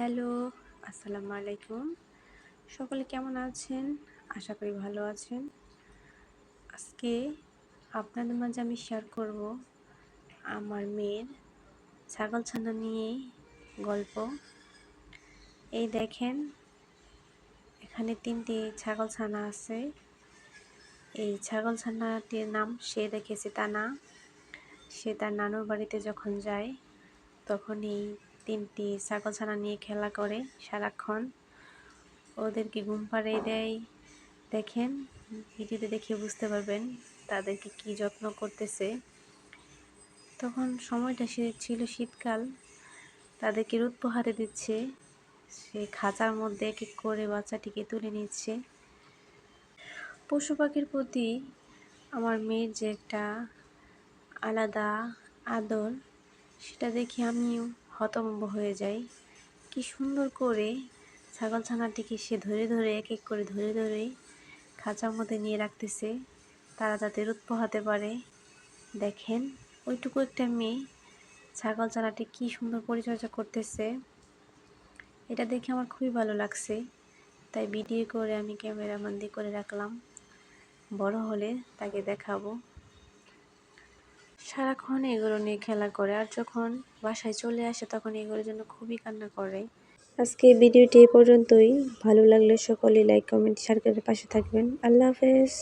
Hello, আসসালামু আলাইকুম। সকলে কেমন আছেন? আশা করি ভালো আছেন। আজকে আপনাদের মাঝে আমি শেয়ার করব আমার মেয়ের ছাগল ছানা নিয়ে গল্প। এই দেখেন, এখানে তিনটি ছাগল ছানা আছে। এই ছাগল ছানাটির নাম সে দেখেছে তা না সে তার নানুর বাড়িতে যখন যায় তখন এই তিনটি ছাগল ছানা নিয়ে খেলা করে সারাক্ষণ। ওদেরকে ঘুম পাড়িয়ে দেয়। দেখেন, ভিডিওতে দেখে বুঝতে পারবেন তাদেরকে কি যত্ন করতেছে। তখন সময়টা সে ছিল শীতকাল। তাদেরকে রোদ পোহাতে দিচ্ছে। সে খাঁচার মধ্যে এক এক করে বাচ্চাটিকে তুলে নিচ্ছে। পশু পাখির প্রতি আমার মেয়ের যে একটা আলাদা আদর, সেটা দেখে আমিও হতভম্ব হয়ে যায়। কি সুন্দর করে ছাগল ছানাটিকে সে ধরে ধরে এক এক করে ধরে ধরে খাঁচার মধ্যে নিয়ে রাখতেছে। তারা যাতে রোদ পোহাতে পারে। দেখেন, ওইটুকু একটা মেয়ে ছাগল ছানাটি কি সুন্দর পরিচর্যা করতেছে। এটা দেখে আমার খুবই ভালো লাগছে। তাই ভিডিও করে আমি ক্যামেরাবন্দি করে রাখলাম। বড় হলে তাকে দেখাবো। সারাক্ষণ এগুলো নিয়ে খেলা করে আর যখন বাসায় চলে আসে তখন এগুলোর জন্য খুবই কান্না করে। আজকে ভিডিওটি এ পর্যন্তই। ভালো লাগলে সকলে লাইক কমেন্ট শেয়ার করে পাশে থাকবেন। আল্লাহ হাফেজ।